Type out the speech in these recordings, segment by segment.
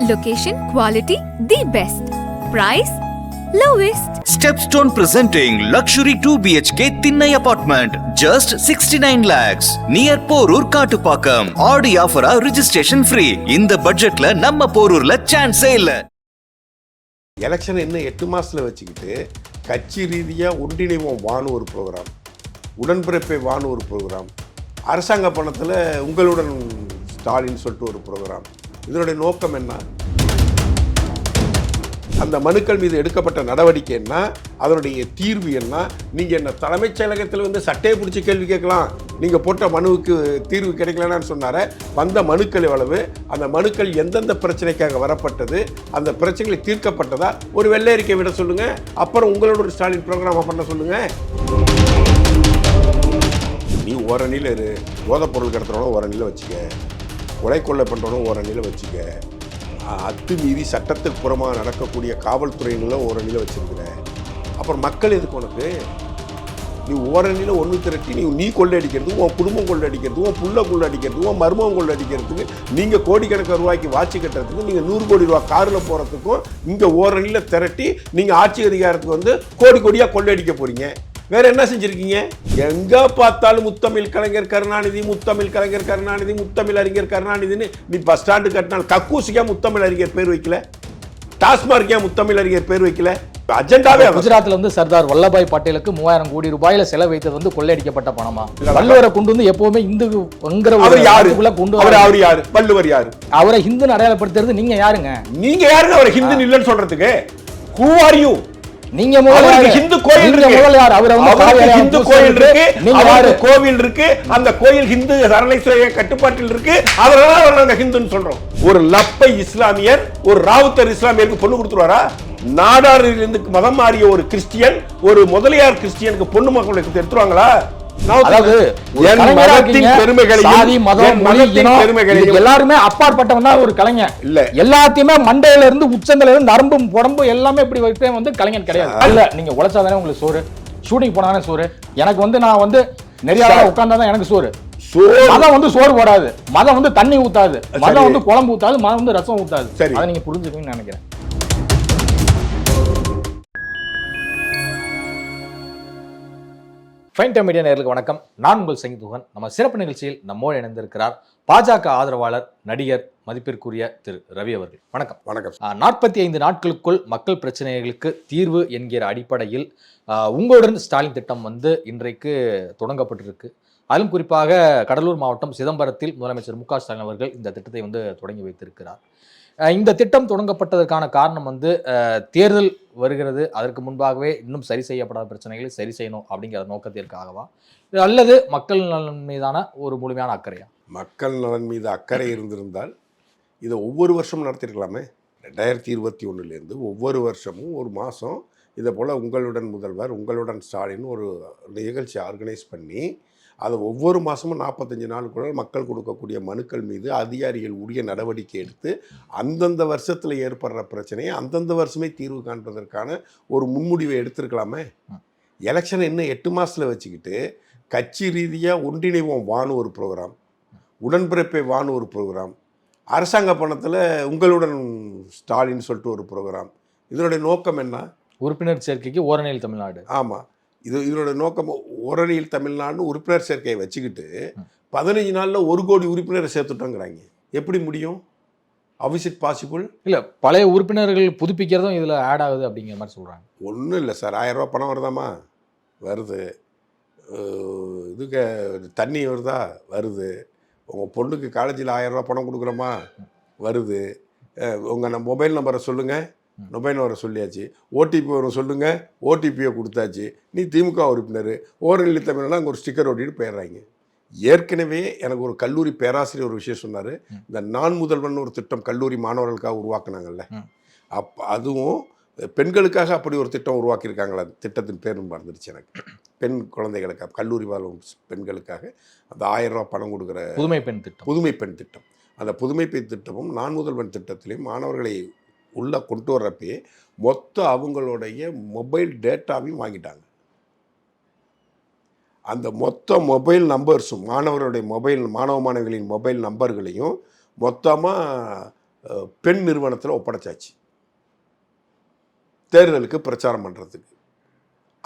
Location, quality, the best. Price, lowest. Stepstone presenting luxury 2 BHK Thinnai apartment. Just 69 lakhs. Near Porur Kattupakam Aadi ஆஃபரா registration free. இந்த பட்ஜெட்ல நம்ம போரூர்ல சான்ஸே இல்ல. Election இன்னும் எட்டு மாசத்துல வச்சுக்கிட்டு கட்சி ரீதியாக ஒன்றிணைவோம் வான்னு ஒரு ப்ரோக்ராம் உடன்பிறப்பை வான்னு ஒரு ப்ரோக்ராம் அரசாங்க பணத்தில் உங்களுடன் ஸ்டாலின் சொல்லிட்டு ஒரு ப்ரோக்ராம் இதனுடைய நோக்கம் என்ன? அந்த மனுக்கள் மீது எடுக்கப்பட்ட நடவடிக்கை என்ன? அதனுடைய தீர்வு என்ன? நீங்கள் என்ன தலைமைச் செயலகத்தில் வந்து சட்டையை பிடிச்சி கேள்வி கேட்கலாம். நீங்கள் போட்ட மனுவுக்கு தீர்வு கிடைக்கலன்னு சொன்னார. வந்த மனுக்கள் எவ்வளவு? அந்த மனுக்கள் எந்தெந்த பிரச்சனைக்காக வரப்பட்டது? அந்த பிரச்சனைகள் தீர்க்கப்பட்டதா? ஒரு வெள்ளை அறிக்கை விட சொல்லுங்கள் அப்புறம் உங்களோட ஒரு ஸ்டாலின் ப்ரோக்ராமை பண்ண சொல்லுங்கள் நீ ஓரணியில் இரு. போதைப் பொருள் கடத்துறவனும் ஓரணியில் வச்சுக்க. கொலை கொள்ளை பண்ணுறவனும் ஓரணியில் வச்சுக்க அத்துமீறி சட்டத்துக்கு புறமாக நடக்கக்கூடிய காவல்துறையினரும் ஓரணியில் வச்சிருக்கிற. அப்புறம் மக்கள் எதுக்கு உனக்கு? நீ ஓரணியில் ஒன்று திரட்டி நீ நீ கொள்ளடிக்கிறது உன் குடும்பம் கொள்ளடிக்கிறது உன் புள்ள கொள்ளடிக்கிறது உன் மருமகம் கொள்ளடிக்கிறதுக்கு நீங்கள் கோடிக்கணக்கான ரூபாய்க்கு வாட்சி கட்டுறதுக்கு நீங்கள் நூறு கோடி ரூபா காரில் போகிறதுக்கும் இங்கே ஓரணியில் திரட்டி நீங்கள் ஆட்சி அதிகாரத்துக்கு வந்து கோடி கோடியாக கொள்ளடிக்க போகிறீங்க வேற என்ன செஞ்சிருக்கீங்க? எங்க பார்த்தாலும் முத்தமிழ் கலைஞர் கருணாநிதி முத்தமிழ் கலைஞர் கருணாநிதி முத்தமிழ் அறிஞர் கருணாநிதினு நீ பஸ் ஸ்டாண்டு கட்டினால் கக்கூசிக்கா முத்தமிழ் அறிஞர் பேர் வைக்கல? டாஸ்மார்க் ஏன் முத்தமிழ் அறிஞர் பேர் வைக்கல? அஜெண்டாவே. குஜராத்ல வந்து சர்தார் வல்லபாய் பட்டேலுக்கு மூவாயிரம் கோடி ரூபாயில செலவைத்தது வந்து கொள்ளையடிக்கப்பட்ட பணமா? வள்ளுவரை கொண்டு வந்து எப்பவுமே இந்துங்கிற அவர் யாரு? கொண்டு அவர் வர- அவர் யாரு? வள்ளுவர் யாரு? அவரை ஹிந்துன்னு அடையாளப்படுத்துறது நீங்க யாருங்க? நீங்க யாருங்க அவர் ஹிந்து இல்லைன்னு சொல்றதுக்கு? ஹூ ஆர் யூ நீங்க முதல்ல? ஹிந்து கோயில் இருக்கு. முதல்ல யாரு அவரை வந்து அவருக்கு காவிரி ஹிந்து பூசை கோயில் இருக்கு. நீங்க யாரு கோவில் இருக்கு. அந்த கோயில் ஹிந்து அறநிலைத்துறை கட்டுப்பாட்டில் இருக்கு. அதனால அவர் நாங்க ஹிந்துன்னு சொல்றோம். ஒரு லப்பை இஸ்லாமியர் ஒரு ராவுத்தர் இஸ்லாமியருக்கு பொண்ணு கொடுத்துருவாரா? நாடாரிலிருந்து மதம் மாறிய ஒரு கிறிஸ்டியன் ஒரு முதலியார் கிறிஸ்டியனுக்கு பொண்ணு மக்களுக்கு எடுத்துருவாங்களா? எல்லாருமே அப்பாற்பட்டவன் தான் ஒரு கலைஞர் இல்ல. எல்லாத்தையுமே மண்டையில இருந்து உச்சந்தல இருந்து நரம்பு உடம்பு எல்லாமே இப்படி வைப்பே வந்து கலைஞர் கிடையாது. இல்ல நீங்க உழைச்சாதானே உங்களுக்கு சோறு? ஷூட்டிங் போனாதானே சோறு? எனக்கு வந்து நான் வந்து நிறைய. உட்கார்ந்தாதான் எனக்கு சோறு. மதம் வந்து சோறு போடாது. மதம் வந்து தண்ணி ஊத்தாது. மதம். வந்து குழம்பு ஊத்தாது மதம் வந்து ரசம் ஊத்தாது. சரி. அதை நீங்க புரிஞ்சுக்கணும்னு நினைக்கிறேன். ஃபைன் டைம் மீடியா நேர்களுக்கு வணக்கம். நான் உங்கள் சங்கிதுகன் நம்ம சிறப்பு நிகழ்ச்சியில் நம்மோடு இணைந்திருக்கிறார் பாஜக ஆதரவாளர் நடிகர் மதிப்பிற்குரிய திரு ரவி அவர்கள். வணக்கம். வணக்கம். நாற்பத்தி ஐந்து நாட்களுக்குள் மக்கள் பிரச்சனைகளுக்கு தீர்வு என்கிற அடிப்படையில் உங்களுடன் ஸ்டாலின் திட்டம் வந்து இன்றைக்கு தொடங்கப்பட்டிருக்கு. அதிலும் குறிப்பாக கடலூர் மாவட்டம் சிதம்பரத்தில் முதலமைச்சர் மு க ஸ்டாலின் அவர்கள் இந்த திட்டத்தை வந்து தொடங்கி வைத்திருக்கிறார். இந்த திட்டம் தொடங்கப்பட்டதற்கான காரணம் வந்து தேர்தல் வருகிறது. அதற்கு முன்பாகவே இன்னும் சரி செய்யப்படாத பிரச்சனைகளை சரி செய்யணும் அப்படிங்கிற நோக்கத்திற்காகவா? அல்லது மக்கள் நலன் மீதான ஒரு முழுமையான அக்கறையா? மக்கள் நலன் மீது அக்கறை இருந்திருந்தால் இதை ஒவ்வொரு வருஷமும் நடத்திருக்கலாமே ரெண்டாயிரத்தி இருபத்தி ஒன்றுலேருந்து ஒவ்வொரு வருஷமும் ஒரு மாதம் இதை போல் உங்களுடன் முதல்வர் உங்களுடன் ஸ்டாலின் ஒரு நிகழ்ச்சி ஆர்கனைஸ் பண்ணி அதை ஒவ்வொரு மாதமும் நாற்பத்தஞ்சு நாளுக்குள்ள மக்கள் கொடுக்கக்கூடிய மனுக்கள் மீது அதிகாரிகள் உரிய நடவடிக்கை எடுத்து அந்தந்த வருஷத்தில் ஏற்படுற பிரச்சனையை அந்தந்த வருஷமே தீர்வு காண்பதற்கான ஒரு முன்முடிவை எடுத்திருக்கலாமே? எலெக்ஷன் இன்னும் எட்டு மாதத்தில் வச்சுக்கிட்டு கட்சி ரீதியாக ஒன்றிணைவோம் வான்னு ஒரு ப்ரோக்ராம் உடன்பிறப்பை வான்னு ஒரு ப்ரோக்ராம் அரசாங்க பணத்தில் உங்களுடன் ஸ்டாலின் சொல்லிட்டு ஒரு ப்ரோக்ராம். இதனுடைய நோக்கம் என்ன? உறுப்பினர் சேர்க்கைக்கு ஓரணியில் தமிழ்நாடு. ஆமாம் இது இதனுடைய நோக்கம் ஓரணியில் தமிழ்நாடு உறுப்பினர் சேர்க்கையை வச்சுக்கிட்டு பதினஞ்சு நாளில் ஒரு கோடி உறுப்பினரை சேர்த்துட்டோங்கிறாங்க. எப்படி முடியும்? இட் பாசிபிள் இல்ல பழைய உறுப்பினர்கள் புதுப்பிக்கிறதும் இதுல ஆட் ஆகுது அப்படிங்கிற மாதிரி சொல்றாங்க. ஒன்றும் இல்லை சார். ஆயிரம் ரூபாய் பணம் வருதாம்மா வருது. இதுக்கு தண்ணி வருதா? வருது. உங்கள் பொண்ணுக்கு காலேஜில் ஆயிரம் ரூபாய் பணம் கொடுக்குறோமா? வருது. உங்கள் மொபைல் நம்பரை சொல்லுங்கள் மொபைல் நம்பரை சொல்லியாச்சு. ஓடிபி வரும் சொல்லுங்கள் ஓடிபியை கொடுத்தாச்சு. நீ திமுக உறுப்பினர். ஓரநிலை தமிழ்னா அங்கே ஒரு ஸ்டிக்கர் ஓட்டிட்டு போயிடுறாங்க. ஏற்கனவே எனக்கு ஒரு கல்லூரி பேராசிரியர் ஒரு விஷயம் சொன்னார். இந்த நான் முதல்வன் ஒரு திட்டம் கல்லூரி மாணவர்களுக்காக உருவாக்குனாங்கல்ல. அப் அதுவும் பெண்களுக்காக அப்படி ஒரு திட்டம் உருவாக்கியிருக்காங்களா. திட்டத்தின் பேர் மறந்துடுச்சு எனக்கு. பெண் குழந்தைகளுக்காக கல்லூரி வாழும் பெண்களுக்காக அந்த ஆயிரம் ரூபாய் பணம் கொடுக்குற புதுமை பெண் திட்டம். புதுமை பெண் திட்டம். அந்த புதுமை பெண் திட்டமும் நான் முதல்வன் திட்டத்திலையும் மாணவர்களை உள்ளே கொண்டு வர்றப்பே மொத்த அவங்களுடைய மொபைல் டேட்டாவையும் வாங்கிட்டாங்க. அந்த மொத்த மொபைல் நம்பர்ஸும் மாணவருடைய மொபைல் மாணவ மாணவிகளின் மொபைல் நம்பர்களையும் மொத்தமாக பெண் நிறுவனத்தில் ஒப்படைச்சாச்சு. தேர்தலுக்கு பிரச்சாரம் பண்ணுறதுக்கு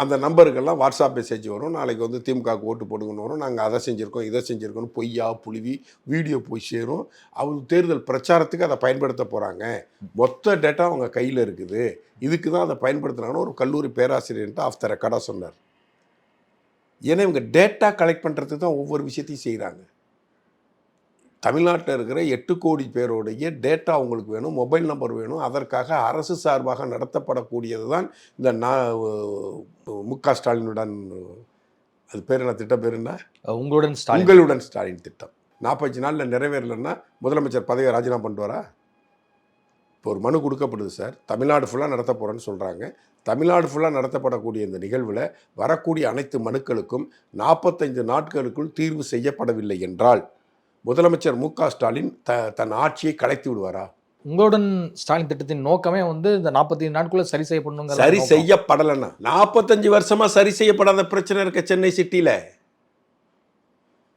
அந்த நம்பருக்கெல்லாம் வாட்ஸ்அப் மெசேஜ் வரும். நாளைக்கு வந்து திமுகவுக்கு ஓட்டு போடுங்கன்னு வரும். நாங்கள் அதை செஞ்சுருக்கோம் இதை செஞ்சுருக்கோம்னு பொய்யா புழுவி வீடியோ போய் சேரும். அவங்க தேர்தல் பிரச்சாரத்துக்கு அதை பயன்படுத்த போகிறாங்க மொத்த டேட்டா அவங்க கையில் இருக்குது. இதுக்கு தான் அதை பயன்படுத்துனாங்கன்னு ஒரு கல்லூரி பேராசிரியர்கிட்ட ஆஃப் த ரெக்கார்டாக சொன்னார். ஏன்னா இவங்க டேட்டா கலெக்ட் பண்ணுறதுக்கு தான் ஒவ்வொரு விஷயத்தையும் செய்கிறாங்க தமிழ்நாட்டில் இருக்கிற எட்டு கோடி பேருடைய டேட்டா உங்களுக்கு வேணும் மொபைல் நம்பர் வேணும். அதற்காக அரசு சார்பாக நடத்தப்படக்கூடியது தான் இந்த நான் மு க ஸ்டாலினுடன் அது பேர் என்ன திட்டம் பேர் என்ன? உங்களுடன் ஸ்டாலின். உங்களுடன் ஸ்டாலின் திட்டம். நாற்பத்தஞ்சு நாளில் நிறைவேறலைன்னா முதலமைச்சர் பதவியை ராஜினாமா பண்ணுவாரா இப்போ ஒரு மனு கொடுக்கப்படுது சார். தமிழ்நாடு ஃபுல்லாக நடத்த போகிறேன்னு சொல்கிறாங்க தமிழ்நாடு ஃபுல்லாக நடத்தப்படக்கூடிய இந்த நிகழ்வில் வரக்கூடிய அனைத்து மனுக்களுக்கும் நாற்பத்தைந்து நாட்களுக்குள் தீர்வு செய்யப்படவில்லை என்றால் முதலமைச்சர் மு க ஸ்டாலின் த தன் ஆட்சியை கலைத்து விடுவாரா? உங்களுடன் ஸ்டாலின் திட்டத்தின் நோக்கமே வந்து இந்த நாற்பத்தி நாட்குள்ள சரி செய்யப்படணுங்கிற சரி. செய்யப்படலைன்னா நாற்பத்தஞ்சு வருஷமா சரி செய்யப்படாத பிரச்சனை இருக்க சென்னை சிட்டியில்.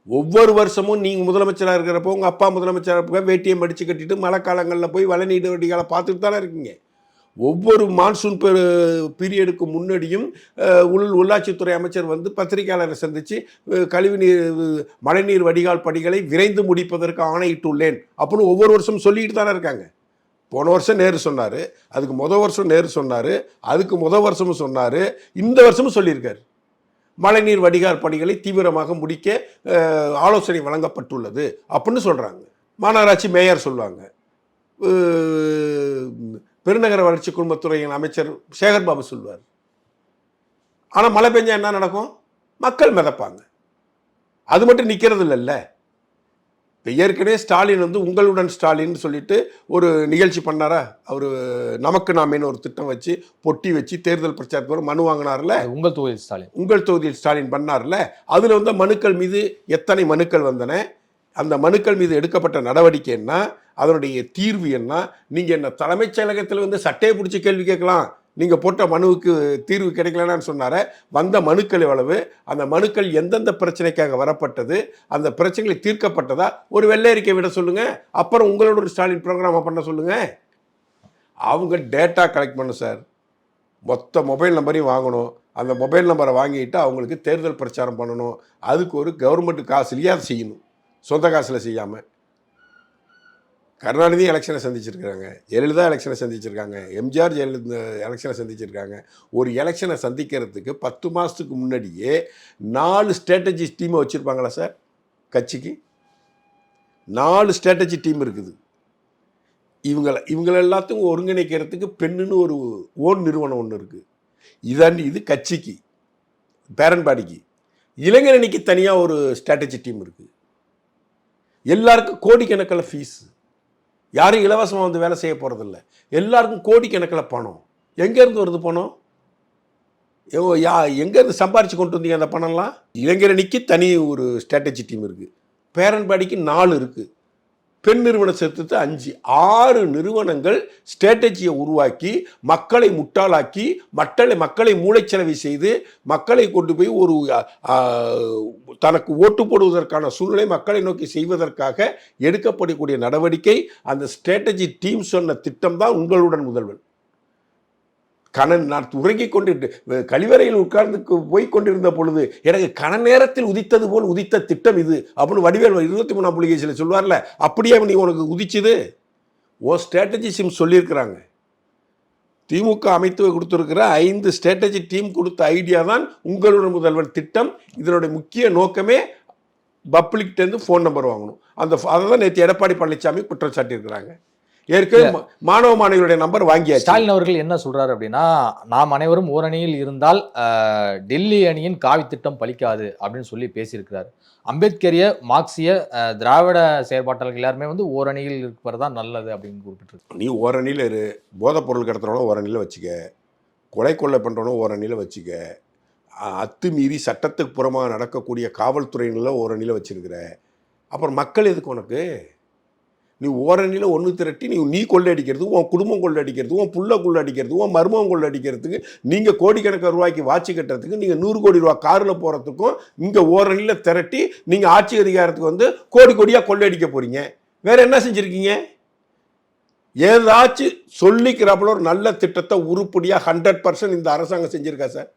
ஒவ்வொரு வருஷமும் நீங்க முதலமைச்சராக இருக்கிறப்போ உங்க அப்பா முதலமைச்சராக இருப்ப வேட்டியம் படிச்சு கட்டிட்டு மழை காலங்களில் போய் வலை நீடு வடிகால பார்த்துட்டு தானே இருக்கீங்க. ஒவ்வொரு மான்சூன் பீரியடுக்கு முன்னாடியும் உள் உள்ளாட்சித்துறை அமைச்சர் வந்து பத்திரிகையாளரை சந்தித்து கழிவு நீர் மழைநீர் வடிகால் பணிகளை விரைந்து முடிப்பதற்கு ஆணையிட்டுள்ளேன் அப்படின்னு ஒவ்வொரு வருஷமும் சொல்லிட்டு தானே இருக்காங்க. போன வருஷம் நேரு சொன்னார் அதுக்கு முதல் வருஷம் நேரு சொன்னார் அதுக்கு முதல் வருஷமும் சொன்னார் இந்த வருஷமும் சொல்லியிருக்காரு. மழைநீர் வடிகால் பணிகளை தீவிரமாக முடிக்க ஆலோசனை வழங்கப்பட்டுள்ளது அப்படின்னு சொல்கிறாங்க மாநகராட்சி மேயர் சொல்லுவாங்க. பெருநகர வளர்ச்சி குடும்பத்துறையின் அமைச்சர் சேகர் பாபு சொல்வார். ஆனால் மழை பெஞ்சா என்ன நடக்கும்? மக்கள் மிதப்பாங்க. அது மட்டும் நிற்கிறது இல்லைல்ல இப்போ ஏற்கனவே ஸ்டாலின் வந்து உங்களுடன் ஸ்டாலின் சொல்லிட்டு ஒரு நிகழ்ச்சி பண்ணாரா? அவர் நமக்கு நாமேன்னு ஒரு திட்டம் வச்சு பொட்டி வச்சு தேர்தல் பிரச்சாரத்துக்கு ஒரு மனு வாங்கினார்ல? உங்கள் தொகுதி ஸ்டாலின். உங்கள் தொகுதியில் ஸ்டாலின் பண்ணார்ல? அதில் வந்த மனுக்கள் மீது எத்தனை மனுக்கள் வந்தன? அந்த மனுக்கள் மீது எடுக்கப்பட்ட நடவடிக்கை என்ன? அதனுடைய தீர்வு என்ன? நீங்கள் என்ன தலைமைச் செயலகத்தில் வந்து சட்டையை பிடிச்சி கேள்வி கேட்கலாம். நீங்கள் போட்ட மனுவுக்கு தீர்வு கிடைக்கலன்னு சொன்னார. வந்த மனுக்கள் எவ்வளவு? அந்த மனுக்கள் எந்தெந்த பிரச்சனைக்காக வரப்பட்டது? அந்த பிரச்சனைகள் தீர்க்கப்பட்டதா? ஒரு வெள்ளை அறிக்கை விட சொல்லுங்கள் அப்புறம் உங்களோட ஒரு ஸ்டாலின் ப்ரோக்ராமை பண்ண சொல்லுங்கள் அவங்க டேட்டா கலெக்ட் பண்ணும் சார் மொத்த மொபைல் நம்பரையும் வாங்கணும். அந்த மொபைல் நம்பரை வாங்கிட்டு அவங்களுக்கு தேர்தல் பிரச்சாரம் பண்ணணும். அதுக்கு ஒரு கவர்மெண்ட் காசுலேயே அதை செய்யணும். சொந்த காசில் செய்யாமல் கருணாநிதி எலெக்ஷனை சந்திச்சிருக்காங்க ஜெயலலிதா எலெக்ஷனை சந்திச்சிருக்காங்க. எம்ஜிஆர் ஜெயலலிதா எலெக்ஷனை சந்திச்சிருக்காங்க. ஒரு எலெக்ஷனை சந்திக்கிறதுக்கு பத்து மாதத்துக்கு முன்னாடியே நாலு ஸ்ட்ராட்டஜி டீமை வச்சுருப்பாங்களா சார்? கட்சிக்கு? நாலு ஸ்ட்ராட்டஜி டீம் இருக்குது. இவங்கள இவங்கள எல்லாத்துக்கும் ஒருங்கிணைக்கிறதுக்கு பெண்ணுன்னு ஒரு ஓன் நிறுவனம் ஒன்று இருக்குது இதாண்டி இது கட்சிக்கு பேரன்பாடிக்கு. இளைஞரணிக்கு தனியாக ஒரு ஸ்ட்ராட்டஜி டீம் இருக்குது எல்லாருக்கும் கோடிக்கணக்கில் ஃபீஸ் யாரும் இலவசமாக வந்து வேலை செய்ய போகிறதில்ல எல்லாருக்கும் கோடிக்கணக்கில் பணம். எங்கேருந்து வருது பணம்? யா எங்கேருந்து சம்பாரித்து கொண்டு வந்தீங்க அந்த பணம்லாம்? இளைஞரணிக்கு தனி ஒரு ஸ்ட்ராட்டஜி டீம் இருக்குது பேரன்பாடிக்கு நாலு இருக்குது பெண் நிறுவன சேர்த்து அஞ்சு. ஆறு நிறுவனங்கள் ஸ்ட்ராட்டஜியை உருவாக்கி மக்களை முட்டாளாக்கி மக்களை மக்களை மூளைச்சலவை செய்து மக்களை கொண்டு போய் ஒரு தனக்கு ஓட்டு போடுவதற்கான சூழ்நிலை மக்களை நோக்கி செய்வதற்காக எடுக்கப்படக்கூடிய நடவடிக்கை. அந்த ஸ்ட்ராட்டஜி டீம் சொன்ன திட்டம் தான் உங்களுடன் முதல்வன் கணன் நான் உறங்கிக் கொண்டு கழிவறையில் உட்கார்ந்து போய் கொண்டிருந்த பொழுது எனக்கு கன நேரத்தில் உதித்தது போல் உதித்த திட்டம் இது. அப்படின்னு வடிவேல் இருபத்தி மூணாம் புலிகேசியில் சொல்வார்ல அப்படியே நீ உனக்கு உதிச்சுது. ஓ ஸ்ட்ராட்டஜி சிம் சொல்லியிருக்கிறாங்க. திமுக அமைத்து கொடுத்துருக்கிற ஐந்து ஸ்ட்ராட்டஜி டீம் கொடுத்த ஐடியா தான் உங்களுடன் முதல்வர் திட்டம். இதனுடைய முக்கிய நோக்கமே பப்ளிக்டேருந்து ஃபோன் நம்பர் வாங்கணும். அந்த அதை தான் நேற்று எடப்பாடி பழனிசாமி குற்றம் சாட்டியிருக்கிறாங்க. ஏற்கனவே மாணவ மாணவிகளுடைய நம்பர் வாங்கியாச்சு. ஸ்டாலின் அவர்கள் என்ன சொல்றாரு அப்படின்னா நாம் அனைவரும் ஓரணியில் இருந்தால் டெல்லி அணியின் காவி திட்டம் பலிக்காது அப்படின்னு சொல்லி பேசியிருக்கிறார். அம்பேத்கரிய மார்க்சிய திராவிட செயற்பாட்டாளர்கள் எல்லாருமே வந்து ஓரணியில் இருப்பது தான் நல்லது அப்படின்னு குறிப்பிட்டிருக்கு. நீ ஓரணியில் இரு. போதைப் பொருள் கடத்துறவனும் ஓரணியில் வச்சுக்க. கொலை கொள்ளை பண்ணுறவனும் ஓரணியில் வச்சுக்க. அத்துமீறி சட்டத்துக்கு புறமாக நடக்கக்கூடிய காவல்துறையினில் ஓரணியில் வச்சிருக்கிற. அப்புறம் மக்கள் எதுக்கு உனக்கு? நீ ஓரணியில் ஒன்று திரட்டி நீ நீ கொள்ளடிக்கிறது உன் குடும்பம் கொள்ளடிக்கிறது உன் புள்ள கொள்ளடிக்கிறது உன் மருமகம் கொள்ளடிக்கிறதுக்கு நீங்கள் கோடிக்கணக்கான ரூபாய்க்கு வாட்சி கட்டுறதுக்கு நீங்கள் நூறு கோடி ரூபா காரில் போகிறதுக்கும் இங்கே ஓரணியில் திரட்டி நீங்கள் ஆட்சி அதிகாரத்துக்கு வந்து கோடி கோடியாக கொள்ளடிக்க போகிறீங்க வேறு என்ன செஞ்சுருக்கீங்க? ஏதாச்சும் சொல்லிக்கிறாப்புல ஒரு நல்ல திட்டத்தை உருப்படியாக ஹண்ட்ரட் பர்சன்ட் இந்த அரசாங்கம் செஞ்சுருக்கா சார்?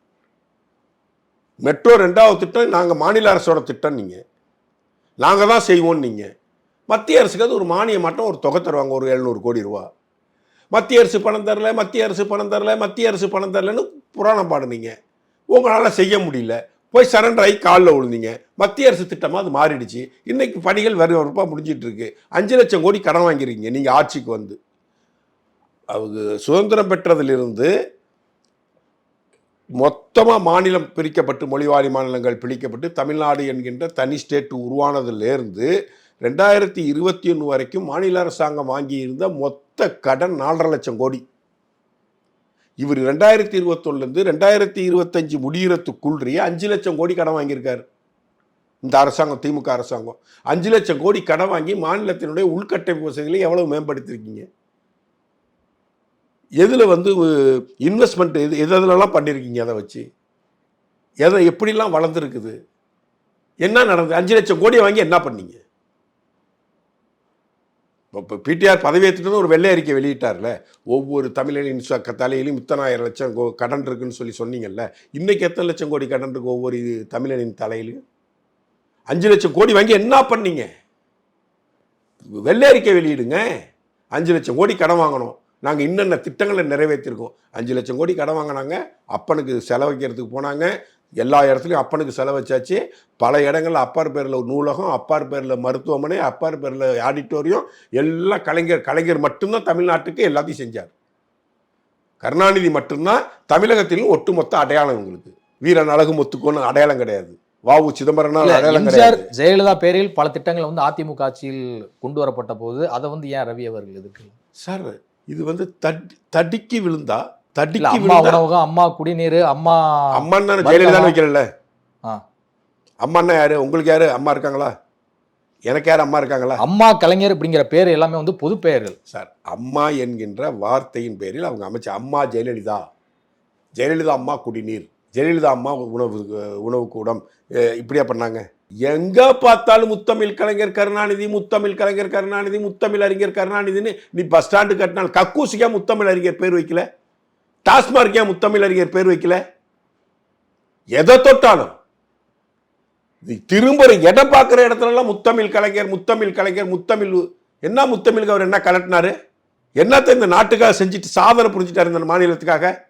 மெட்ரோ ரெண்டாவது திட்டம் நாங்கள் மாநில அரசோட திட்டம் நீங்கள் நாங்கள் தான் செய்வோம் நீங்கள் மத்திய அரசுக்கு அது ஒரு மானியம் மட்டும் ஒரு தொகை தருவாங்க ஒரு எழுநூறு கோடி ரூபா. மத்திய அரசு பணம் தரல மத்திய அரசு பணம் தரல மத்திய அரசு பணம் தரலன்னு புராணம் பாடுனீங்க. உங்களால் செய்ய முடியல. போய் சரண்டர் ஆகி காலில் விழுந்தீங்க. மத்திய அரசு திட்டமாக அது மாறிடுச்சு. இன்றைக்கி பணிகள் வரி வரப்பாக முடிஞ்சிட்ருக்கு அஞ்சு லட்சம் கோடி கடன் வாங்கிருக்கீங்க நீங்கள் ஆட்சிக்கு வந்து. அவங்க சுதந்திரம் பெற்றதிலிருந்து மொத்தமாக மாநிலம் பிரிக்கப்பட்டு மொழிவாரி மாநிலங்கள் பிரிக்கப்பட்டு தமிழ்நாடு என்கின்ற தனி ஸ்டேட் உருவானதுலேருந்து ரெண்டாயிரத்தி இருபத்தி ஒன்று வரைக்கும் மாநில அரசாங்கம் வாங்கியிருந்த மொத்த கடன் நாலரை லட்சம் கோடி. இவர் ரெண்டாயிரத்தி இருபத்தொன்னுலேருந்து ரெண்டாயிரத்தி இருபத்தஞ்சு முடிகிறதுக்குள்றியே அஞ்சு லட்சம் கோடி கடன் வாங்கியிருக்காரு. இந்த அரசாங்கம் திமுக அரசாங்கம். அஞ்சு லட்சம் கோடி கடன் வாங்கி மாநிலத்தினுடைய உள்கட்டமைப்பு வசதிகளை எவ்வளவு மேம்படுத்தியிருக்கீங்க எதில் வந்து இன்வெஸ்ட்மெண்ட் எது எது எதுலலாம் பண்ணியிருக்கீங்க அதை வச்சு? எதை எப்படிலாம் வளர்ந்துருக்குது? என்ன நடந்தது அஞ்சு லட்சம் கோடியை வாங்கி என்ன பண்ணீங்க? இப்போ பிடிஆர் பதவியேற்றுட்டு ஒரு வெள்ளை அறிக்கை வெளியிட்டார்ல. ஒவ்வொரு தமிழனின் ச- தலையிலும் இத்தனாயிரம் லட்சம் கோ- கடன் இருக்குன்னு சொல்லி சொன்னீங்கல்ல. இன்றைக்கு எத்தனை லட்சம் கோடி கடன் இருக்கு ஒவ்வொரு இது தமிழனின் தலையிலும்? அஞ்சு லட்சம் கோடி வாங்கி என்ன பண்ணீங்க? வெள்ளை அறிக்கை வெளியிடுங்க. அஞ்சு லட்சம் கோடி கடன் வாங்கணும். நாங்கள் இன்னென்ன திட்டங்களை நிறைவேற்றிருக்கோம். அஞ்சு லட்சம் கோடி கடன் வாங்கினாங்க. அப்பனுக்கு செலவைக்கிறதுக்கு போனாங்க. எல்லா இடத்துலையும் அப்பனுக்கு செலவச்சாச்சு. பல இடங்கள்ல அப்பார் பேரில் ஒரு நூலகம் அப்பார் பேரில் மருத்துவமனை அப்பார் பேரில் ஆடிட்டோரியம் எல்லாம் கலைஞர் கலைஞர் மட்டும்தான் தமிழ்நாட்டுக்கு எல்லாத்தையும் செஞ்சார். கருணாநிதி மட்டும்தான் தமிழகத்திலும் ஒட்டுமொத்த அடையாளம் இவங்களுக்கு. வீரன் அழகு முத்துக்கோன்னு அடையாளம் கிடையாது. வாவு சிதம்பரம்னா இல்ல, அடையாளம் கிடையாது. ஜெயலலிதா பேரில் பல திட்டங்கள் வந்து அதிமுக ஆட்சியில் கொண்டு வரப்பட்ட போது அதை வந்து ஏன் ரவி அவர்கள் எதிர்க்கல? சார் இது வந்து தடி தடிக்கி விழுந்தா தடிக்கி அம்மா உணவகம் அம்மா குடிநீர் அம்மா மருத்துவம். ஜெயலலிதா வைக்கல ஆ. அம்மான்னா யாரு? உங்களுக்கு யாரு? அம்மா இருக்காங்களா? எனக்கு யார்? அம்மா இருக்காங்களா? அம்மா கலைஞர் அப்படிங்கிற பேர் எல்லாமே வந்து பொது பெயர்கள். சார் அம்மா என்கின்ற வார்த்தையின் பேரில் அவங்க அமைச்ச அம்மா ஜெயலலிதா. ஜெயலலிதா அம்மா குடிநீர். ஜெயலலிதா அம்மா உணவு உணவு கூடம். இப்படியா பண்ணாங்க? எங்க பார்த்தாலும் முத்தமிழ் கலைஞர் கருணாநிதி முத்தமிழ் கலைஞர் கருணாநிதி முத்தமிழ் அறிஞர் கருணாநிதின்னு நீ பஸ் ஸ்டாண்டு கட்டினால் கக்கூசிக்கா முத்தமிழ் அறிஞர் பேர் வைக்கல? டாஸ்மார்க்கே முத்தமிழ் அறிஞர் பேர் வைக்கல? எதை தொட்டாலும். திரும்ப இடம் பார்க்குற இடத்துலலாம் முத்தமிழ் கலைஞர் முத்தமிழ் கலைஞர் முத்தமிழ் என்ன முத்தமிழுக்கு அவர் என்ன கலட்டினாரு? என்னத்தை இந்த நாட்டுக்காக செஞ்சுட்டு சாதனை புரிஞ்சுட்டாரு இந்த மாநிலத்துக்காக?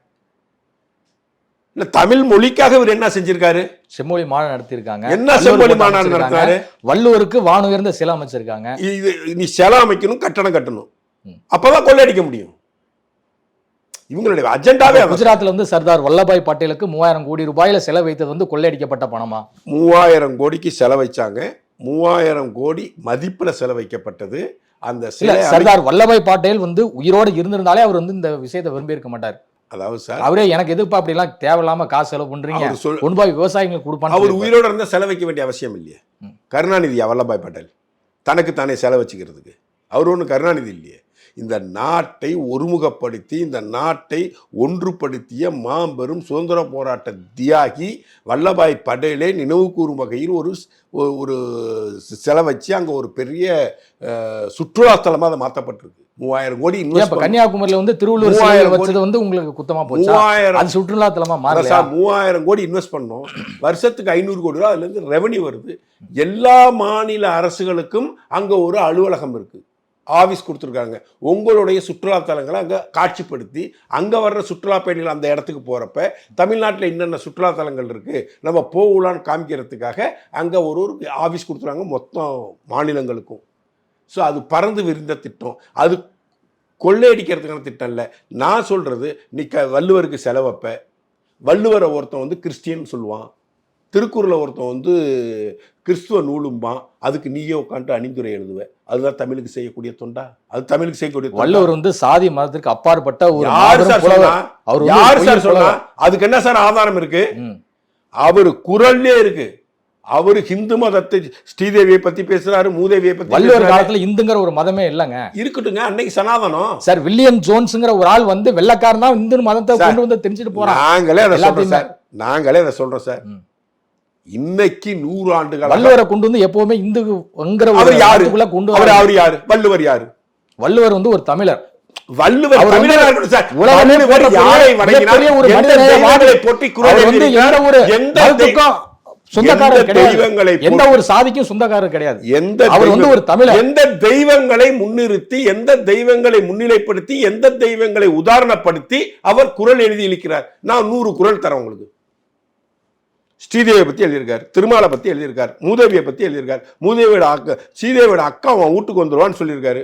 இல்ல தமிழ் மொழிக்காக இவர் என்ன செஞ்சிருக்காரு? செம்மொழி மாநாடு நடத்தியிருக்காங்க. என்ன செம்மொழி மாநாடு. நடத்தினாரு வள்ளுவருக்கு வானுயர்ந்த சிலை அமைச்சிருக்காங்க. இது நீ செலம் அமைக்கணும் கட்டணம் கட்டணும். அப்பதான் கொள்ளையடிக்க முடியும். இவங்களுடைய அஜெண்டாவே அதான். குஜராத்ல வந்து சர்தார் வல்லபாய் பட்டேலுக்கு மூவாயிரம் கோடி ரூபாயில செலவு வைத்தது வந்து கொள்ளையடிக்கப்பட்ட பணமா மூவாயிரம் கோடிக்கு செலவைச்சாங்க மூவாயிரம் கோடி மதிப்புல செலவைக்கப்பட்டது அந்த சிலை சர்தார் வல்லபாய் பட்டேல் வந்து உயிரோடு இருந்திருந்தாலே அவர் வந்து இந்த விஷயத்தை விரும்பி இருக்க மாட்டார். அதாவது சார் அவரே எனக்கு எதுப்பா அப்படி எல்லாம் தேவையில்லாம காசு செலவு பண்றீங்க. கொண்டு போய் விவசாயிகளுக்கு கொடுப்பான்னு அவர். உயிரோட இருந்தா செலவைக்க வேண்டிய அவசியம் இல்லையே. கருணாநிதியா வல்லபாய் பட்டேல். தனக்கு தானே செலவச்சுக்கிறதுக்கு அவர் ஒன்றும் கருணாநிதி இல்லையே. இந்த நாட்டை ஒருமுகப்படுத்தி இந்த நாட்டை ஒன்றுபடுத்திய மாபெரும் சுதந்திர போராட்ட தியாகி வல்லபாய் பட்டேலே நினைவு கூறும் வகையில் ஒரு ஒரு செலவச்சு அங்கே ஒரு பெரிய அஹ், சுற்றுலா ஸ்தலமாக அதை மாற்றப்பட்டிருக்கு மூவாயிரம் கோடி கன்னியாகுமரியில வந்து திருவள்ளூர் மூவாயிரம் வச்சது வந்து உங்களுக்கு குத்தமா போச்சா? மூவாயிரம் அது சுற்றுலா தலமா அதான் மாறல சார் மூவாயிரம் கோடி இன்வெஸ்ட் பண்ணோம். வருஷத்துக்கு ஐநூறு கோடி ரூபா அதுலேருந்து ரெவன்யூ வருது. எல்லா மாநில அரசுகளுக்கும் அங்கே ஒரு அலுவலகம் இருக்கு. ஆஃபீஸ் கொடுத்துருக்காங்க. உங்களுடைய சுற்றுலா தலங்களை அங்கே காட்சிப்படுத்தி அங்கே வர்ற சுற்றுலா பயணிகள் அந்த இடத்துக்கு போகிறப்ப தமிழ்நாட்டில் என்னென்ன சுற்றுலா தலங்கள் இருக்குது நம்ம போகலான்னு காமிக்கிறதுக்காக அங்கே ஒரு ஒரு ஆஃபீஸ் கொடுத்துருக்காங்க மொத்தம் மாநிலங்களுக்கும். ஸோ அது பறந்து விரிந்த திட்டம். அது கொள்ளையடிக்கிறதுக்கான திட்டம் இல்லை. நான் சொல்கிறது நீ க வள்ளுவருக்கு செலவப்ப வள்ளுவரை ஒருத்தன் வந்து கிறிஸ்டியன் சொல்லுவான். திருக்குறளை ஒருத்தன் வந்து கிறிஸ்துவ நூலும்பான் அதுக்கு நீயே உட்காந்துட்டு அணிந்துரை எழுதுவ அதுதான் தமிழுக்கு செய்யக்கூடிய தொண்டா அது தமிழுக்கு செய்யக்கூடிய? வள்ளுவர் வந்து சாதி மதத்திற்கு அப்பாற்பட்ட ஒரு மாபெரும் சார். சொன்னா அவர் யார் சார் சொன்னா புலவர். அதுக்கு என்ன சார் ஆதாரம் இருக்கு. அவர் குரல்லே இருக்கு அவர் ஹிந்து மதத்தை ஸ்ரீதேவியை பத்தி பேசுறாரு மூதேவியை பத்தி வள்ளுவர். காலத்துல இந்துங்கிற ஒரு மதமே இல்லங்க இருக்கட்டுங்க அன்னைக்கு சனாதனம் சார் வில்லியம் ஜோன்ஸ்ங்கிற ஒரு ஆள் வந்து வெள்ளக்காரன் தான் இந்து மதத்தை கொண்டு வந்து தெரிஞ்சுட்டு போறான் நாங்களே அதை சொல்றோம். சார் நாங்களே அதை சொல்றோம் சார். இன்னைக்கு நூறு ஆண்டுகள் வள்ளுவரை கொண்டு வந்து எப்பவுமே இந்துங்கிற ஒரு அவர் யாரு? மதத்துக்குள்ள கொண்டு அவர் வர அவர் யாரு? வள்ளுவர் யாரு? வள்ளுவர் வந்து ஒரு தமிழர். வள்ளுவர் எந்த ஒரு சாதிக்கும் சொந்தக்காரர் கிடையாது. எந்த அவர் வந்து ஒரு தமிழர். எந்த தெய்வங்களை முன்னிறுத்தி எந்த தெய்வங்களை முன்னிலைப்படுத்தி எந்த தெய்வங்களை உதாரணப்படுத்தி அவர் குரல் எழுதி இருக்கிறார் நான் நூறு குரல் தரேன் உங்களுக்கு. ஸ்ரீதேவியை பத்தி எழுதியிருக்கார் திருமாலை பத்தி எழுதியிருக்கார் மூதேவியை பத்தி எழுதியிருக்கார் மூதேவியோட அக்கா ஸ்ரீதேவியோட அக்கா அவன் வீட்டுக்கு வந்துருவான்னு சொல்லியிருக்காரு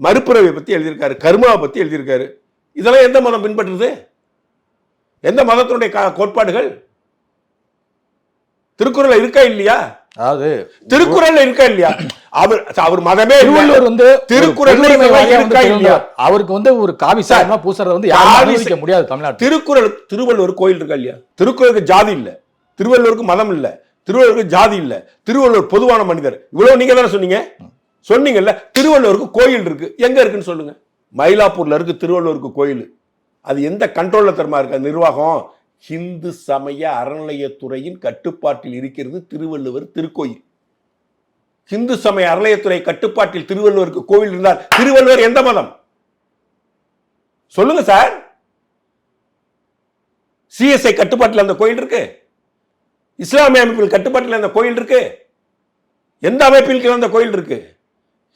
மறுபிறவியை பத்தி எழுதியிருக்காரு கர்மாவை பத்தி எழுதியிருக்காரு. இதெல்லாம் எந்த மதம் பின்பற்றுது? எந்த மதத்தினுடைய கோட்பாடுகள்? திருக்குறள் இருக்கா இல்லையா? அதாவது திருக்குறள் இருக்கா இல்லையா? அவர் அவர் மதமே. திருவள்ளுவர் வந்து திருக்குறள் இருக்கா இல்லையா? அவருக்கு வந்து ஒரு காவி சாயமா பூசுறத வந்து யாரும் முடியாது தமிழ்நாட்டில். திருக்குறள் திருவள்ளுவர் கோயில் இருக்கா இல்லையா? திருக்குறளுக்கு ஜாதி இல்ல. திருவள்ளுவருக்கு மதம் இல்லை. திருவள்ளுவருக்கு ஜாதி இல்லை. திருவள்ளுவர் பொதுவான மனிதர். இவ்வளவு நீங்க தானே சொன்னீங்க? சொன்னீங்கல்ல திருவள்ளுவருக்கு கோயில் இருக்கு. எங்க இருக்குன்னு சொல்லுங்க. மயிலாப்பூர்ல இருக்கு திருவள்ளுவருக்கு கோயில். அது எந்த கண்ட்ரோல்ல தரமா இருக்கு? அந்த நிர்வாகம். ஹிந்து சமய அறநிலையத்துறையின் கட்டுப்பாட்டில் இருக்கிறது திருவள்ளுவர் திருக்கோயில். ஹிந்து சமய அறநிலையத்துறை கட்டுப்பாட்டில் திருவள்ளுவருக்கு கோவில் இருந்தால் திருவள்ளுவர் எந்த மதம்? சொல்லுங்க சார். சிஎஸ்ஐ கட்டுப்பாட்டில் அந்த கோயில் இருக்கு. இஸ்லாமிய அமைப்பில் கட்டுப்பாட்டில் அந்த கோயில் இருக்கு? எந்த அமைப்பில் கீழ் அந்த கோயில் இருக்கு?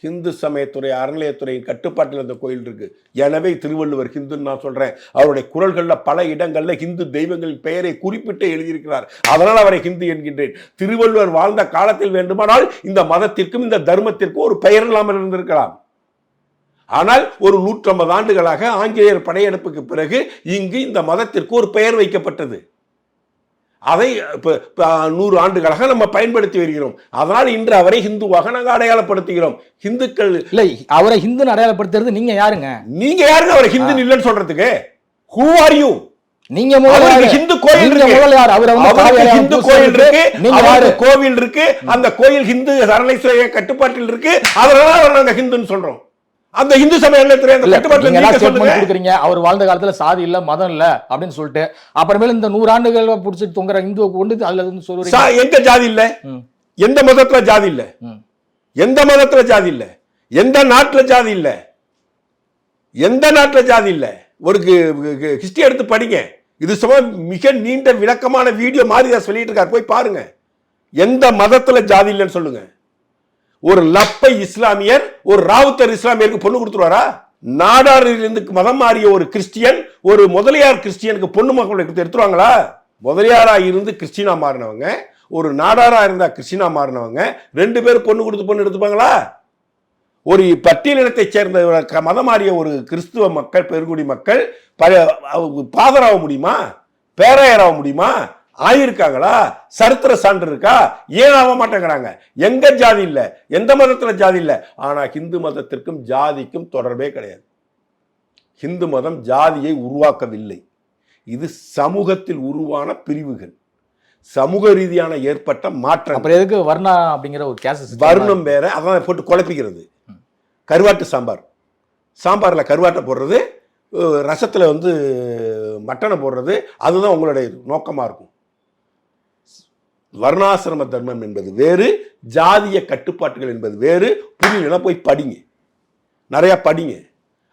ஹிந்து சமயத்துறை அறநிலையத்துறையின் கட்டுப்பாட்டில் அந்த கோயில் இருக்கு. எனவே திருவள்ளுவர் ஹிந்துன்னு நான் சொல்றேன். அவருடைய குரல்களில் பல இடங்களில் ஹிந்து தெய்வங்களின் பெயரை குறிப்பிட்டு எழுதியிருக்கிறார். அதனால் அவரை ஹிந்து என்கின்றேன். திருவள்ளுவர் வாழ்ந்த காலத்தில் வேண்டுமானால் இந்த மதத்திற்கும் இந்த தர்மத்திற்கும் ஒரு பெயர் இல்லாமல் இருந்திருக்கலாம். ஆனால் ஒரு நூற்றம்பது ஆண்டுகளாக ஆங்கிலேயர் படையெடுப்புக்கு பிறகு இங்கு இந்த மதத்திற்கு ஒரு பெயர் வைக்கப்பட்டது. அதை இப்ப- நூறு ஆண்டுகளாக நம்ம பயன்படுத்தி வருகிறோம். அதனால் இன்று அவரை ஹிந்துவாக நாங்கள் அடையாளப்படுத்துகிறோம். ஹிந்துக்கள் இல்ல அவரை ஹிந்துன்னு அடையாளப்படுத்துறது நீங்க யாருங்க? நீங்க யாருங்க அவரை ஹிந்து இல்லைன்னு சொல்றதுக்கு? ஹூ ஆர் யூ நீங்க? ஹிந்து கோயில் ஹிந்து கோயில் இருக்கு. நீங்க? கோவில் இருக்கு. அந்த கோயில் ஹிந்து அறநிலைத்துறை கட்டுப்பாட்டில் இருக்கு. அதனால அவரை நாங்க ஹிந்துன்னு சொல்றோம். அந்த இந்து சமய கொடுக்குறீங்க அவர் வாழ்ந்த காலத்துல சாதி இல்ல மதம் இல்ல அப்படின்னு சொல்லிட்டு அப்புறமேல இந்த நூறு ஆண்டுகள் புடிச்சிட்டு தொங்குற இந்துவை கொண்டு அதுல இருந்து சொல்றீங்க ஜாதி இல்ல. எந்த மதத்துல ஜாதி இல்ல. எந்த மதத்துல ஜாதி இல்ல? எந்த நாட்டுல ஜாதி இல்ல? எந்த நாட்டுல ஜாதி இல்ல? ஒரு ஹிஸ்டரி எடுத்து படிங்க. இது சும்மா மிக நீண்ட விளக்கமான வீடியோ மாரிதாஸ் வெளியிட்டு இருக்காரு. போய் பாருங்க. எந்த மதத்துல ஜாதி இல்லைன்னு சொல்லுங்க. ஒரு லப்பை இஸ்லாமியர் ஒரு ராவுத்தர் இஸ்லாமியருக்கு பொண்ணு கொடுத்துருவாரா? நாடாரிலிருந்து மதம் மாறிய ஒரு கிறிஸ்டியன் ஒரு முதலியார் கிறிஸ்டியனுக்கு பொண்ணு மக்களுக்கு எடுத்துருவாங்களா? முதலியாரா இருந்து கிறிஸ்டினா மாறினவங்க ஒரு நாடாரா இருந்தா கிறிஸ்டினா மாறினவங்க ரெண்டு பேரும் பொண்ணு கொடுத்து பொண்ணு எடுத்துப்பாங்களா? ஒரு பட்டியலினத்தை சேர்ந்த மதம் மாறிய ஒரு கிறிஸ்துவ மக்கள் பெருங்குடி மக்கள் பாதராக முடியுமா? பேராயராக முடியுமா? ஆயிருக்காங்களா? சரித்திர சான்று இருக்கா? ஏன் ஆக மாட்டேங்கிறாங்க? எங்க ஜாதி இல்ல? எந்த மதத்துல ஜாதி இல்ல? ஆனா ஹிந்து மதத்திற்கும் ஜாதிக்கும் தொடர்பே கிடையாது. ஹிந்து மதம் ஜாதியை உருவாக்கவில்லை. இது சமூகத்தில் உருவான பிரிவுகள். சமூக ரீதியான ஏற்பட்ட மாற்றம் அப்புறம் எதுக்கு வர்ணா அப்படிங்கிற ஒரு கேஸ் வர்ணம் வேற அதான் போட்டு குழப்பிக்கிறது. கருவாட்டு சாம்பார். சாம்பார்ல கருவாட்டை போடுறது ரசத்துல வந்து மட்டனை போடுறது அதுதான் உங்களுடைய நோக்கமா இருக்கும். வர்ணாசிரம தர்மம் என்பது வேறு ஜாதிய கட்டுப்பாட்டுகள் என்பது வேறு. புரியலன்னா போய் படிங்க. நிறைய படிங்க.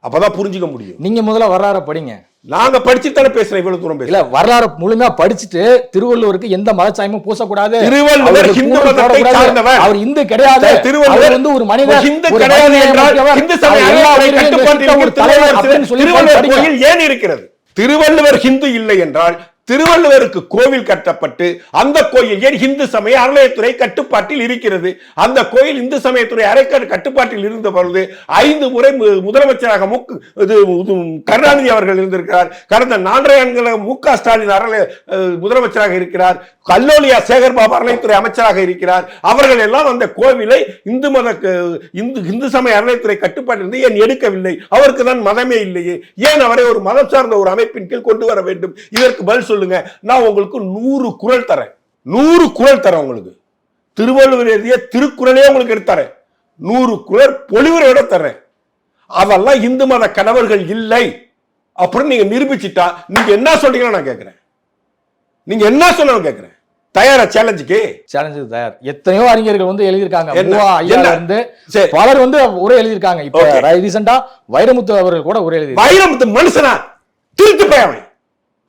அப்பதான் புரிஞ்சுக்க முடியும். நீங்க முதல்ல வரலாற படிங்க. நாங்க படிச்சுட்டு தானே பேசுறேன் இவ்வளவு தூரம் இல்ல வரலாறு முழுமையா படிச்சுட்டு திருவள்ளுவருக்கு எந்த மதச்சாயமும் பூசக்கூடாது. திருவள்ளுவர் ஹிந்து மதத்தை. சார்ந்தவர். அவர் இந்து கிடையாது. திருவள்ளுவர் வந்து ஒரு மனிதர் ஹிந்து கிடையாது என்றால். ஹிந்து சமய அவர் எல்லா அறநிலையத்துறை உயிரையும் கட்டுப்பாட்டில் நேசித்த ஒரு தலைவர் திருவள்ளுவர். கோயில் ஏன் இருக்கிறது? திருவள்ளுவர் ஹிந்து இல்லை என்றால் திருவள்ளுவருக்கு கோவில் கட்டப்பட்டு அந்த கோயில் ஏன் இந்து சமய அறநிலையத்துறை கட்டுப்பாட்டில் இருக்கிறது? அந்த கோயில் இந்து சமயத்துறை அரைக்கட்டு கட்டுப்பாட்டில் இருந்த பொழுது ஐந்து முறை முதலமைச்சராக மு கருணாநிதி அவர்கள் இருந்திருக்கிறார். கடந்த நான்கரை ஆண்டுகளாக மு க ஸ்டாலின் அறநிலை முதலமைச்சராக இருக்கிறார். கல்லோலியா சேகர் பாபு அறநிலைத்துறை அமைச்சராக இருக்கிறார். அவர்கள் எல்லாம் அந்த கோவிலை இந்து மத இந்து இந்து சமய அறநிலைத்துறை கட்டுப்பாட்டிலிருந்து ஏன் எடுக்கவில்லை? அவருக்கு தான் மதமே இல்லையே. ஏன் அவரை ஒரு மதம் சார்ந்த ஒரு அமைப்பின் கீழ் கொண்டு வர வேண்டும்? இதற்கு பதில் சொல்லுங்க. நான் உங்களுக்கு நூறு குரல் தரேன். நூறு குரல் தரேன் உங்களுக்கு. திருவள்ளுவர் எழுதிய திருக்குறளே உங்களுக்கு எடுத்தரேன் நூறு குரல் பொலிவுரையோட தரேன். அதெல்லாம் இந்து மத கணவர்கள் இல்லை. அப்படின்னு நீங்க நிரூபிச்சிட்டா நீங்க என்ன சொல்றீங்கன்னு நான் கேட்கிறேன் நீங்க என்ன சொன்னாலும் கேட்கிறேன் தயாரா? சேலஞ்சுக்கு? சேலஞ்சு தயார். எத்தனையோ அறிஞர்கள் வந்து எழுதியிருக்காங்க. ஐயால? இருந்து. பலர் வந்து உரை எழுதியிருக்காங்க. இப்ப. ரீசெண்டா வைரமுத்து அவர்கள் கூட உரை எழுதி வைரமுத்து மனுஷனா? திருத்து போய்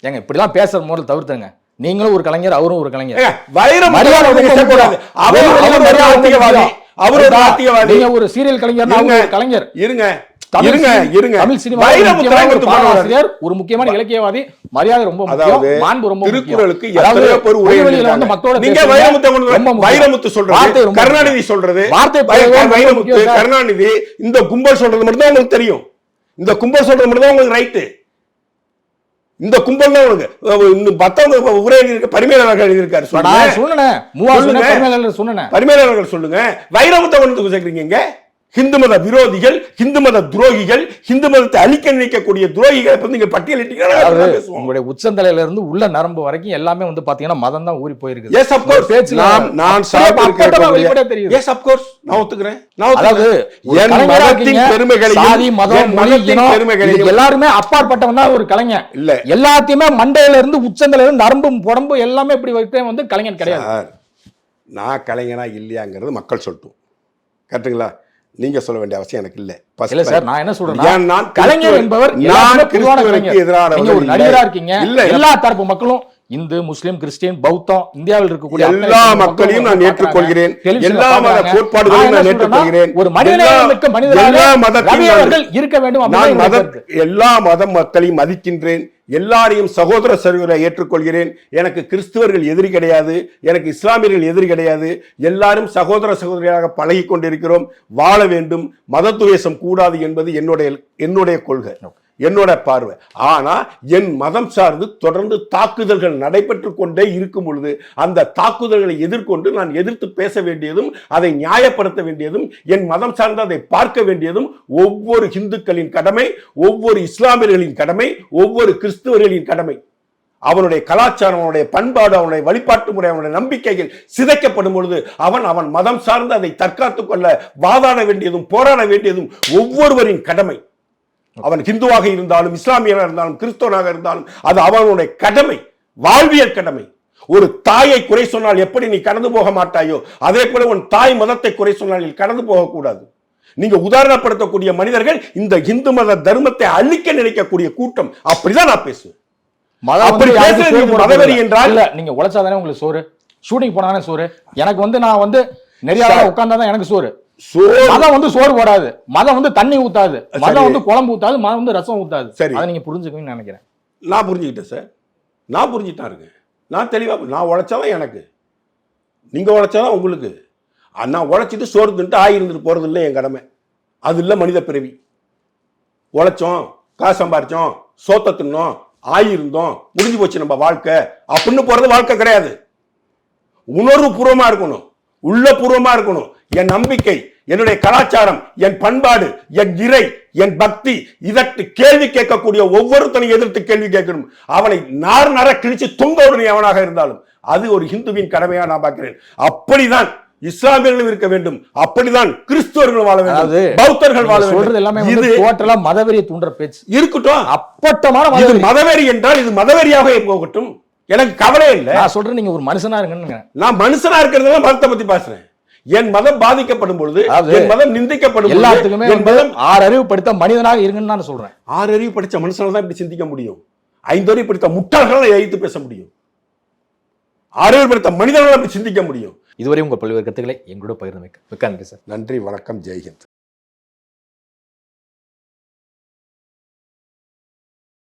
ஏங்க இப்படிலாம் பேசுற முதல்ல தவிர்த்துங்க நீங்களும் ஒரு கலைஞர் அவரும் ஒரு கலைஞர். முக்கியம். அவர் ஒரு சீரியல் கலைஞர் கலைஞர். இருங்க. இருங்க இருங்க. தமிழ் சினிமா. ஆசிரியர். ஒரு முக்கியமான இலக்கியவாதி. மரியாதை ரொம்ப அதாவது முக்கியம் மாண்பு ரொம்ப திருக்குறளுக்கு எத்தனையோ பேர். வந்து மக்களோட நீங்க வைரமுத்து. வைரமுத்து சொல்றது. கருணாநிதி. சொல்றது. வார்த்தை வைரமுத்து. கருணாநிதி இந்த கும்பல் சொல்றது மட்டும் தான் உங்களுக்கு தெரியும். இந்த கும்பல் சொல்றது மட்டும் தான் உங்களுக்கு ரைட்டு இந்த கும்பல் தான் இன்னும் மத்தவங்க உரை எழுதியிருக்க பரிமையாளர்கள் எழுதியிருக்காரு. சொல்லுங்க. பரிமையாளர்கள் சொல்லுங்க. வைரமுத்தை கொண்டு சேர்க்குறீங்க ஹிந்து மத விரோதிகள் ஹிந்து மத துரோகிகள் ஹிந்து மதத்தை அழிக்க நினைக்கக்கூடிய துரோகிகளை இப்ப நீங்க பட்டியலிட்டீங்கன்னா உங்களுடைய உச்சந்தலையில இருந்து உள்ள நரம்பு வரைக்கும் எல்லாமே வந்து பாத்தீங்கன்னா மதம் தான் ஊறி போயிருக்குது. எஸ் அப்கோர்ஸ் பேச்சுல நான் நான் இருக்கிற தெரியுது. எஸ் அப்கோர்ஸ் நான் ஒத்துக்கிறேன். நான் அதாவது என் மதத்தின் பெருமைகளையும் சாதி மதம் மதத்தின் இதுக்கு எல்லாருமே அப்பாற்பட்டவன் தான் ஒரு கலைஞன். இல்ல. எல்லாத்தையுமே மண்டையில இருந்து உச்சந்தலையில இருந்து நரம்பும் புடம்பு எல்லாமே இப்படி வைத்தே வந்து கலைஞன் கிடையாது. நான் கலைஞனா இல்லையாங்கிறது மக்கள் சொல்லட்டும். கரெக்ட்டுங்களா? நீங்க சொல்ல வேண்டிய அவசியம் எனக்கு இல்ல இல்ல சார். நான் என்ன சொல்றேன்னா ஏன் நான் கலைஞர் என்பவர் நான். எதிரானவர்கள் நீங்க ஒரு. நடிகரா இருக்கீங்க இல்ல, எல்லா தரப்பு மக்களும் இந்து முஸ்லிம் கிறிஸ்டியன் பௌத்தம் இந்தியாவில் இருக்கக்கூடிய எல்லா மக்களையும் நான் ஏற்றுக்கொள்கிறேன். எல்லா மத. கோட்பாடுகளையும் நான் ஏற்றுக்கொள்கிறேன். ஒரு மனிதநேயம் மிக்க எல்லா- மனிதராக எல்லா மதத்தையும் ரவி நான் அவர்கள் இருக்க வேண்டும் நான் மத. எல்லா மத மக்களையும் மதிக்கின்றேன். எல்லாரையும் சகோதர சகோதர ஏற்றுக்கொள்கிறேன். எனக்கு கிறிஸ்துவர்கள் எதிரி கிடையாது. எனக்கு இஸ்லாமியர்கள் எதிரி கிடையாது. எல்லாரும் சகோதர சகோதரியாக பழகி கொண்டிருக்கிறோம் வாழ வேண்டும். மத துவேஷம் கூடாது என்பது என்னுடைய என்னுடைய கொள்கை. என்னோட பார்வை. ஆனால் என் மதம் சார்ந்து தொடர்ந்து தாக்குதல்கள் நடைபெற்று கொண்டே இருக்கும் பொழுது அந்த தாக்குதல்களை எதிர்கொண்டு நான் எதிர்த்து பேச வேண்டியதும் அதை நியாயப்படுத்த வேண்டியதும் என் மதம் சார்ந்து அதை பார்க்க வேண்டியதும் ஒவ்வொரு இந்துக்களின் கடமை ஒவ்வொரு இஸ்லாமியர்களின் கடமை ஒவ்வொரு கிறிஸ்துவர்களின் கடமை. அவனுடைய கலாச்சாரம் அவனுடைய பண்பாடு அவனுடைய வழிபாட்டு முறை அவனுடைய நம்பிக்கைகள் சிதைக்கப்படும் பொழுது அவன் அவன் மதம் சார்ந்து அதை தற்காத்துக் கொள்ள வாதாட வேண்டியதும் போராட வேண்டியதும் ஒவ்வொருவரின் கடமை. அவன் ஹிந்துவாக இருந்தாலும் இஸ்லாமியனாக இருந்தாலும் கிறிஸ்தவனாக இருந்தாலும் அது அவனுடைய கடமை வாழ்வியல் கடமை. ஒரு தாயை குறை சொன்னால் எப்படி நீ கடந்து போக மாட்டாயோ அதே போல உன் தாய் மதத்தை குறை சொன்னால் நீ கடந்து போகக்கூடாது. நீங்க உதாரணப்படுத்தக்கூடிய மனிதர்கள் இந்த இந்து மத தர்மத்தை அழிக்க நினைக்கக்கூடிய கூட்டம். அப்படிதான் நான் பேசுவேன். மதவெறி என்றால்? இல்ல நீங்க உழைச்சாதானே உங்களுக்கு சோறு? ஷூட்டிங் போனாதானே சோறு? எனக்கு வந்து நான் வந்து நிறைய. உட்கார்ந்தாதான் எனக்கு சோறு. மதம் வந்து சோறு போடாது. மதம் வந்து தண்ணி ஊத்தாது. மதம் வந்து குழம்பு ஊத்தாது மதம் வந்து ரசம் ஊத்தாது. சரி. அதை நீங்க புரிஞ்சுக்கணும்னு நினைக்கிறேன். நான் புரிஞ்சுக்கிட்டேன் சார். நான் புரிஞ்சுட்டேன் இருங்க. நான் தெளிவாக நான் உழைச்சாதான் எனக்கு. நீங்க உழைச்சாதான் உங்களுக்கு. நான் உழைச்சிட்டு சோறு தின்ட்டு ஆகி இருந்துட்டு போறது இல்லை என் கடமை. அது இல்லை மனித பிறவி. உழைச்சோம் காசு சம்பாரிச்சோம் சோத்த தின்னோம் ஆயிருந்தோம் முடிஞ்சு போச்சு நம்ம வாழ்க்கை. அப்படின்னு போறது வாழ்க்கை கிடையாது. உணர்வு பூர்வமா இருக்கணும். உள்ள பூர்வமா இருக்கணும். என் நம்பிக்கை என்னுடைய கலாச்சாரம் என் பண்பாடு என் இறை என் பக்தி இதற்கு கேள்வி கேட்கக்கூடிய ஒவ்வொருத்தனையும் எதிர்த்து கேள்வி கேட்கணும். அவனை நார் நர கிழிச்சு தொங்க உடனே அவனாக இருந்தாலும் அது ஒரு இந்துவின் கடமையா நான் பார்க்கிறேன். அப்படிதான் இஸ்லாமியர்களும் இருக்க வேண்டும். அப்படிதான் கிறிஸ்துவர்கள் வாழ வேண்டும். பௌத்தர்கள் வாழ எல்லாமே வேண்டும். வந்து இது டோட்டலா மதவெறியை தூண்டுற பேச்சு. இருக்கட்டும். அப்பட்டமான இது மதவெறி. மதவெறி என்றால் இது மதவெறியாக போகட்டும் எனக்கு கவலை இல்லை. நான் சொல்றேன் நீங்க ஒரு மனுஷனா இருங்கன்னு நான் மனுஷனா இருக்கிறதுல மதத்தை பத்தி பேசுறேன். என் மதம் பாதிக்கப்படும் பொழுது என் மதம் நிந்திக்கப்படும் எல்லாத்துக்குமே என் மதம் ஆறு அறிவு படித்த மனிதனாக இருங்கன்னு நான் சொல்றேன். ஆறு அறிவு படிச்ச மனுஷனால தான் இப்படி சிந்திக்க முடியும். ஐந்து அறிவு படித்த முட்டாள்களை எதிர்த்து பேச முடியும். ஆறு அறிவு படித்த மனிதர்களால் அப்படி சிந்திக்க முடியும். இதுவரை உங்க பல்வேறு கருத்துக்களை எங்களோட பகிர்ந்து மிக்க மிக்க நன்றி சார். நன்றி வணக்கம் ஜெய்ஹிந்த்.